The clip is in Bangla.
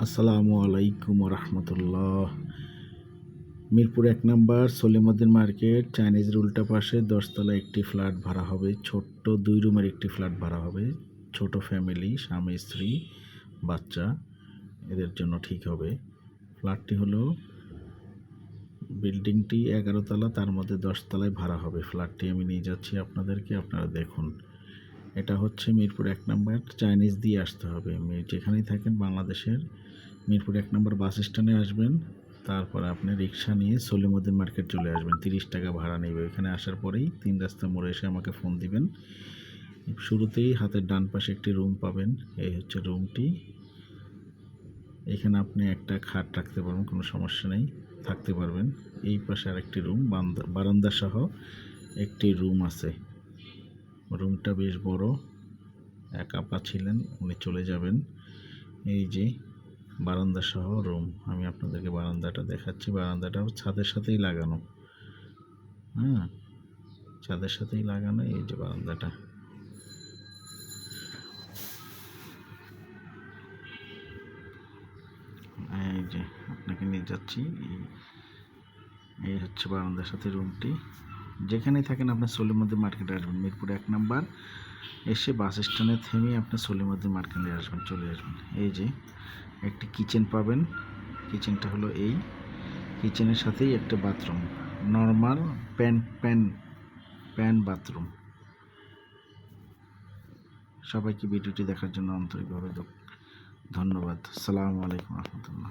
আসসালামু আলাইকুম রহমতুল্লাহ মিরপুর এক নম্বর সলিমুদ্দিন মার্কেট, চাইনিজ রুলটা পাশে দশতলা একটি ফ্ল্যাট ভাড়া হবে, ছোট্ট দুই রুমের একটি ফ্ল্যাট ভাড়া হবে, ছোট ফ্যামিলি, স্বামী, স্ত্রী, বাচ্চা, এদের জন্য ঠিক হবে। ফ্ল্যাটটি হলো বিল্ডিংটি এগারো তলা তার মধ্যে দশতলায় ভাড়া হবে। ফ্ল্যাটটি আমি নিয়ে যাচ্ছি আপনাদেরকে, আপনারা দেখুন। এটা হচ্ছে মিরপুর এক নম্বর চাইনিজ দিয়ে আসতে হবে। যেখানেই থাকেন বাংলাদেশের, মিরপুর এক নম্বর বাস স্ট্যান্ডে আসবেন, তারপর আপনি রিক্সা নিয়ে সলিমুদ্দিন মার্কেট চলে আসবেন। তিরিশ টাকা ভাড়া নেবে। এখানে আসার পরেই তিন রাস্তা মোড়ে এসে আমাকে ফোন দিবেন। শুরুতেই হাতের ডান পাশে একটি রুম পাবেন। এই হচ্ছে রুমটি এখানে আপনি একটা খাট রাখতে পারবেন, কোনো সমস্যা নেই, থাকতে পারবেন। এই পাশে আরেকটি রুম বারান্দা সহ একটি রুম আছে। রুমটা বেশ বড়, এক আপা ছিলেন, উনি চলে যাবেন। এই যে বারান্দা সহ রুম, আমি আপনাদেরকে বারান্দাটা দেখাচ্ছি। বারান্দাটা ছাদের সাথেই লাগানো। হ্যাঁ ছাদের সাথেই লাগানো এই যে বারান্দাটা। এই যে আপনাকে নিয়ে যাচ্ছি, এই হচ্ছে বারান্দার সাথে রুমটি। যেখানেই থাকেন আপনার সলিমদ্দি মার্কেটে আসবেন। মিরপুর এক নাম্বার। এসে বাস স্ট্যান্ডে থেমে আপনি সলিমদ্দি মার্কেটে আসবেন, চলে আসবেন। এই যে, একটি কিচেন পাবেন। কিচেনটা হলো এই। কিচেনের সাথেই একটা bathroom. Normal pan pan pan bathroom. সবাইকে ভিডিওটি দেখার জন্য আন্তরিকভাবে ধন্যবাদ। সালামু আলাইকুম রহমতুল্লাহ।